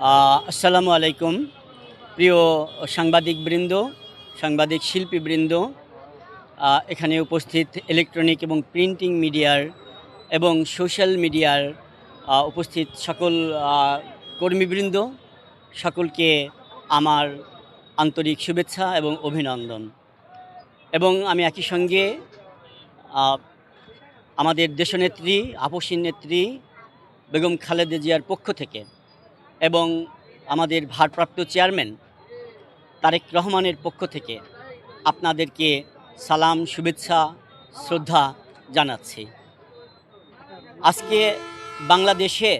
আসসালামু আলাইকুম। প্রিয় সাংবাদিকবৃন্দ, সাংবাদিক শিল্পীবৃন্দ এখানে উপস্থিত ইলেকট্রনিক এবং প্রিন্টিং মিডিয়ার এবং সোশ্যাল মিডিয়ার উপস্থিত সকল কর্মীবৃন্দ, সকলকে আমার আন্তরিক শুভেচ্ছা এবং অভিনন্দন। এবং আমি একই সঙ্গে আমাদের দেশনেত্রী, আপসীন নেত্রী বেগম খালেদা জিয়ার পক্ষ থেকে এবং আমাদের ভারপ্রাপ্ত চেয়ারম্যান তারেক রহমানের পক্ষ থেকে আপনাদেরকে সালাম, শুভেচ্ছা, শ্রদ্ধা জানাচ্ছি। আজকে বাংলাদেশে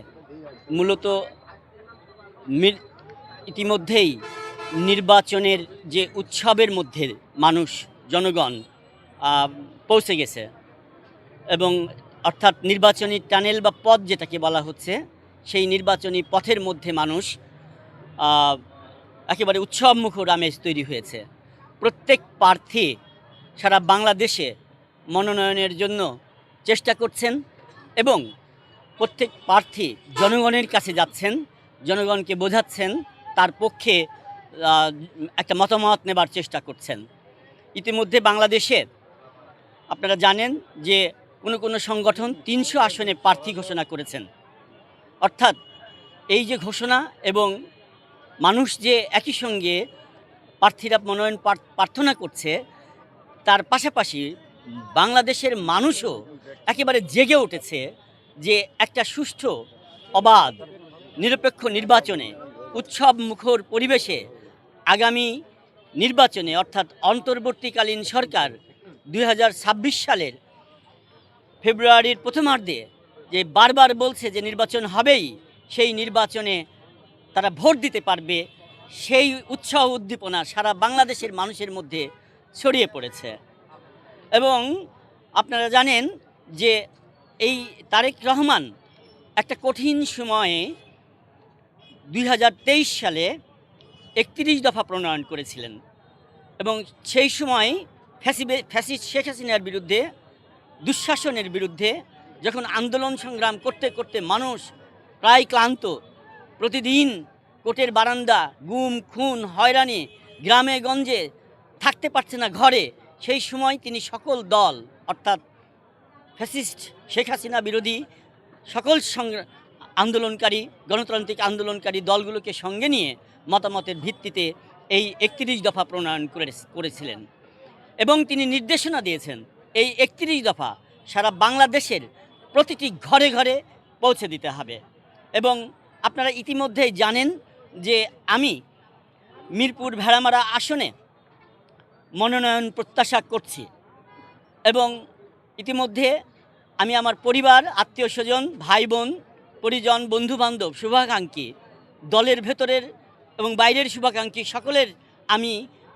মূলত ইতিমধ্যেই নির্বাচনের যে উৎসবের মধ্যে মানুষ, জনগণ পৌঁছে গেছে এবং অর্থাৎ নির্বাচনী টানেল বা পথ যেটাকে বলা হচ্ছে সেই নির্বাচনী পথের মধ্যে মানুষ একেবারে উৎসবমুখর আমেজ তৈরি হয়েছে। প্রত্যেক প্রার্থী সারা বাংলাদেশে মনোনয়নের জন্য চেষ্টা করছেন এবং প্রত্যেক প্রার্থী জনগণের কাছে যাচ্ছেন, জনগণকে বোঝাচ্ছেন, তার পক্ষে একটা মতামত নেবার চেষ্টা করছেন। ইতিমধ্যে বাংলাদেশে আপনারা জানেন যে কোনো কোনো সংগঠন তিনশো আসনে প্রার্থী ঘোষণা করেছেন। অর্থাৎ এই যে ঘোষণা এবং মানুষ যে একই সঙ্গে প্রার্থীরা মনোনয়ন প্রার্থনা করছে, তার পাশাপাশি বাংলাদেশের মানুষও একেবারে জেগে উঠেছে যে একটা সুষ্ঠু, অবাধ, নিরপেক্ষ নির্বাচনে, উৎসব মুখর পরিবেশে আগামী নির্বাচনে, অর্থাৎ অন্তর্বর্তীকালীন সরকার দু হাজার ছাব্বিশ সালের ফেব্রুয়ারির প্রথমার্ধে যে বারবার বলছে যে নির্বাচন হবেই, সেই নির্বাচনে তারা ভোট দিতে পারবে, সেই উৎসাহ উদ্দীপনা সারা বাংলাদেশের মানুষের মধ্যে ছড়িয়ে পড়েছে। এবং আপনারা জানেন যে এই তারেক রহমান একটা কঠিন সময়ে দুই হাজার তেইশ সালে একত্রিশ দফা প্রণয়ন করেছিলেন এবং সেই সময় ফ্যাসিবে ফ্যাসিস্ট শেখ হাসিনার বিরুদ্ধে, দুঃশাসনের বিরুদ্ধে যখন আন্দোলন সংগ্রাম করতে করতে মানুষ প্রায় ক্লান্ত, প্রতিদিন কোটের বারান্দা, গুম, খুন, হয়রানি গ্রামে গঞ্জে থাকতে পারছে না ঘরে, সেই সময় তিনি সকল দল, অর্থাৎ ফ্যাসিস্ট শেখ হাসিনা বিরোধী সকল আন্দোলনকারী, গণতান্ত্রিক আন্দোলনকারী দলগুলোকে সঙ্গে নিয়ে মতামতের ভিত্তিতে এই একত্রিশ দফা প্রণয়ন করে করেছিলেন। এবং তিনি নির্দেশনা দিয়েছেন, এই একত্রিশ দফা সারা বাংলাদেশের প্রতিটি ঘরে ঘরে পৌঁছে দিতে হবে। এবং আপনারা ইতিমধ্যেই জানেন যে আমি মিরপুর ভেড়ামারা আসনে মনোনয়ন প্রত্যাশা করছি এবং ইতিমধ্যে আমি আমার পরিবার, আত্মীয় স্বজন ভাই বোন পরিজন, বন্ধুবান্ধব, শুভাকাঙ্ক্ষী, দলের ভেতরের এবং বাইরের শুভাকাঙ্ক্ষী সকলের আমি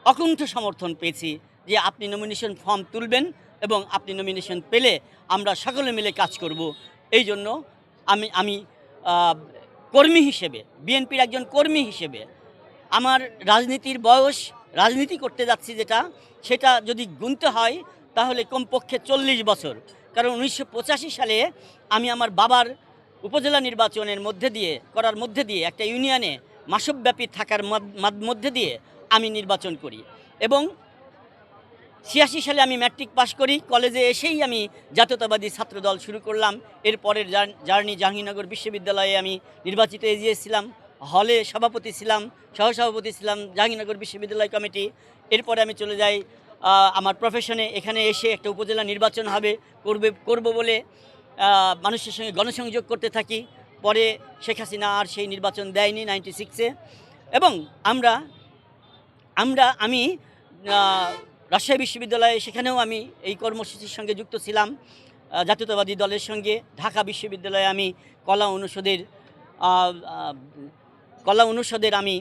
অকুণ্ঠ সমর্থন পেয়েছি যে আপনি নমিনেশন ফর্ম তুলবেন। এবং আপনি নমিনেশন পেলে আমরা সকলে মিলে কাজ করব। এই জন্য আমি আমি কর্মী হিসেবে, বিএনপির একজন কর্মী হিসেবে আমার রাজনীতির বয়স, রাজনীতি করতে যাচ্ছি যেটা, সেটা যদি গুনতে হয় তাহলে কমপক্ষে চল্লিশ বছর। কারণ উনিশশো পঁচাশি সালে আমি আমার বাবার উপজেলা নির্বাচনের মধ্যে দিয়ে, করার মধ্যে দিয়ে একটা ইউনিয়নে মাসব্যাপী থাকার মধ্যে দিয়ে আমি নির্বাচন করি। এবং ছিয়াশি সালে আমি ম্যাট্রিক পাশ করি কলেজে এসেই আমি জাতীয়তাবাদী ছাত্রদল শুরু করলাম। এরপরের জার- জার্নি জাহাঙ্গীরনগর বিশ্ববিদ্যালয়ে আমি নির্বাচিত এগিয়েছিলাম হলে সভাপতি ছিলাম, সহসভাপতি ছিলাম, জাহাঙ্গীরনগর বিশ্ববিদ্যালয় কমিটি এরপরে আমি চলে যাই আমার প্রফেশনে এখানে এসে একটা উপজেলা নির্বাচন হবে, করবে, করব বলে মানুষের সঙ্গে গণসংযোগ করতে থাকি। পরে শেখ হাসিনা আর সেই নির্বাচন দেয়নি নাইনটি সিক্সে এবং আমরা আমরা, আমি রাজশাহী বিশ্ববিদ্যালয়ে সেখানেও আমি এই কর্মসূচির সঙ্গে যুক্ত ছিলাম। জাতীয়তাবাদী দলের সঙ্গে ঢাকা বিশ্ববিদ্যালয়ে আমি কলা অনুষদের কলা অনুষদের আমি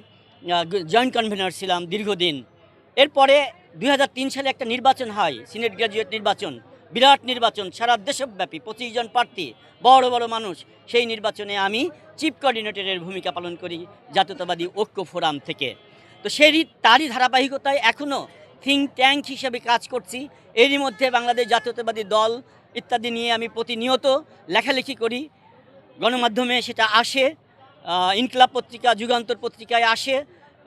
জয়েন্ট কনভেনর ছিলাম দীর্ঘদিন। এরপরে দু হাজার তিন সালে একটা নির্বাচন হয়, সিনেট গ্র্যাজুয়েট নির্বাচন, বিরাট নির্বাচন, সারা দেশব্যাপী পঁচিশ জন প্রার্থী, বড় বড় মানুষ। সেই নির্বাচনে আমি চিফ কোঅর্ডিনেটরের ভূমিকা পালন করি জাতীয়তাবাদী ঐক্য ফোরাম থেকে। তো সেই তারই ধারাবাহিকতায় এখনও থিঙ্ক ট্যাঙ্ক হিসেবে কাজ করছি। এরই মধ্যে বাংলাদেশ জাতীয়তাবাদী দল ইত্যাদি নিয়ে আমি প্রতিনিয়ত লেখালেখি করি। গণমাধ্যমে সেটা আসে ইনকলাব পত্রিকা, যুগান্তর পত্রিকায় আসে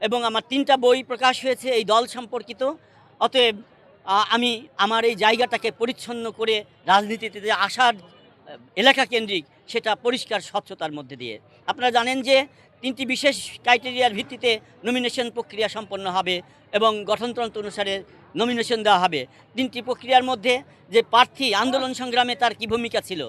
এবং আমার তিনটা বই প্রকাশ হয়েছে এই দল সম্পর্কিত। অতএব আমি আমার এই জায়গাটাকে পরিচ্ছন্ন করে রাজনীতিতে আসার এলাকা কেন্দ্রিক সেটা পরিষ্কার, স্বচ্ছতার মধ্যে দিয়ে। আপনারা জানেন যে তিনটি বিশেষ ক্রাইটেরিয়ার ভিত্তিতে নমিনেশন প্রক্রিয়া সম্পন্ন হবে এবং গঠনতন্ত্র অনুসারে নমিনেশন দেওয়া হবে। তিনটি প্রক্রিয়ার মধ্যে যে প্রার্থী আন্দোলন সংগ্রামে তার কি ভূমিকা ছিল,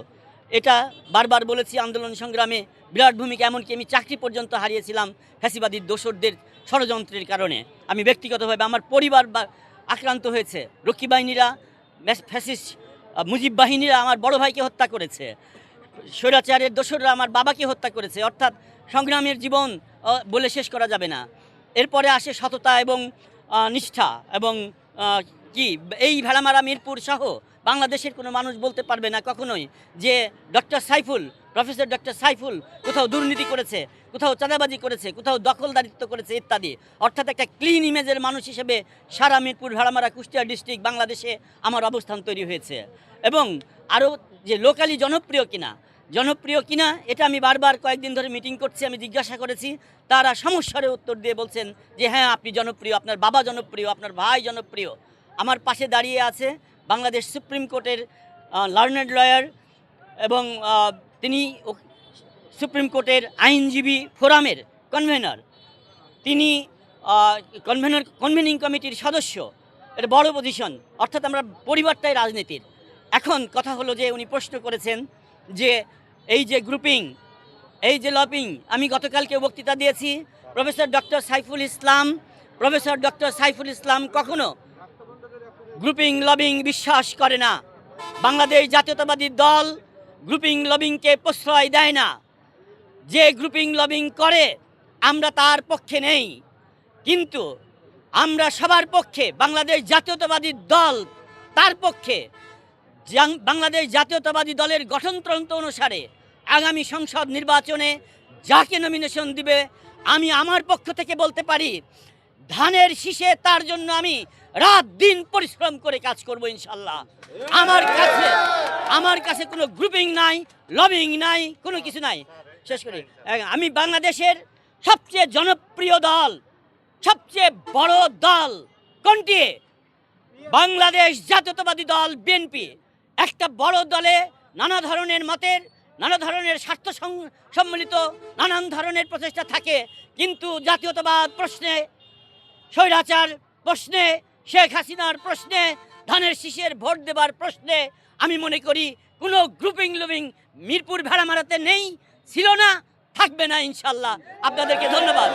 এটা বারবার বলেছি আন্দোলন সংগ্রামে বিরাট ভূমিকা, এমনকি আমি চাকরি পর্যন্ত হারিয়েছিলাম ফ্যাসিবাদীর দোসরদের ষড়যন্ত্রের কারণে। আমি ব্যক্তিগতভাবে আমার পরিবার আক্রান্ত হয়েছে। রক্ষী বাহিনীরা ফ্যাসিস্ট মুজিব বাহিনীরা আমার বড় ভাইকে হত্যা করেছে। স্বৈরাচারের দোসররা আমার বাবাকে হত্যা করেছে। অর্থাৎ সংগ্রামের জীবন বলে শেষ করা যাবে না। এরপরে আসে সততা এবং নিষ্ঠা এবং কি, এই ভেড়ামারা মিরপুর সহ বাংলাদেশের কোনো মানুষ বলতে পারবে না কখনোই যে doctor Saiful, professor doctor Saiful কোথাও দুর্নীতি করেছে, কোথাও চাঁদাবাজি করেছে, কোথাও দখলদারিত্ব করেছে ইত্যাদি। অর্থাৎ একটা ক্লিন ইমেজের মানুষ হিসেবে সারা মিরপুর, ভেড়ামারা, কুষ্টিয়া ডিস্ট্রিক্ট বাংলাদেশে আমার অবস্থান তৈরি হয়েছে। এবং আরও যে লোকালি জনপ্রিয় কিনা জনপ্রিয় কিনা, এটা আমি বারবার কয়েকদিন ধরে মিটিং করছি, আমি জিজ্ঞাসা করেছি। তারা সমস্যারে উত্তর দিয়ে বলছেন যে হ্যাঁ আপনি জনপ্রিয়, আপনার বাবা জনপ্রিয়, আপনার ভাই জনপ্রিয়। আমার পাশে দাঁড়িয়ে আছে বাংলাদেশ সুপ্রিম কোর্টের লার্নেড লয়ার এবং তিনি সুপ্রিম কোর্টের আইনজীবী ফোরামের কনভেনর তিনি কনভেনর কনভেনিং কমিটির সদস্য। এটা বড় পজিশন অর্থাৎ আমরা পরিবারটাই রাজনীতির। এখন কথা হলো যে, উনি প্রশ্ন করেছেন যে এই যে গ্রুপিং এই যে লপিং আমি গতকালকে বক্তৃতা দিয়েছি। Professor doctor Saiful Islam professor doctor Saiful Islam কখনো গ্রুপিং লবিং বিশ্বাস করে না। বাংলাদেশ জাতীয়তাবাদী দল গ্রুপিং লবিংকে প্রশ্রয় দেয় না। যে গ্রুপিং লবিং করে, আমরা তার পক্ষে নেই। কিন্তু আমরা সবার পক্ষে, বাংলাদেশ জাতীয়তাবাদী দল তার পক্ষে বাংলাদেশ জাতীয়তাবাদী দলের গঠনতন্ত্র অনুসারে আগামী সংসদ নির্বাচনে যাকে নমিনেশন দিবে, আমি আমার পক্ষ থেকে বলতে পারি, ধানের শীষে তার জন্য আমি রাত দিন পরিশ্রম করে কাজ করব ইনশাল্লাহ। আমার কাছে আমার কাছে কোনো গ্রুপিং নাই লবিং নাই, কোনো কিছু নাই। শেষ করি। আমি বাংলাদেশের সবচেয়ে জনপ্রিয় দল, সবচেয়ে বড় দল কোনটি? বাংলাদেশ জাতীয়তাবাদী দল, বিএনপি। একটা বড় দলে নানা ধরনের মতের, নানা ধরনের স্বার্থ সম্মিলিত নানান ধরনের প্রচেষ্টা থাকে। কিন্তু জাতীয়তাবাদ প্রশ্নে, স্বৈরাচার প্রশ্নে, শেখ হাসিনার প্রশ্নে, ধানের শীষের ভোট দেবার প্রশ্নে, আমি মনে করি কোনো গ্রুপিং লুপিং মিরপুর ভেড়া মারাতে নেই, ছিল না, থাকবে না ইনশাল্লাহ। আপনাদেরকে ধন্যবাদ।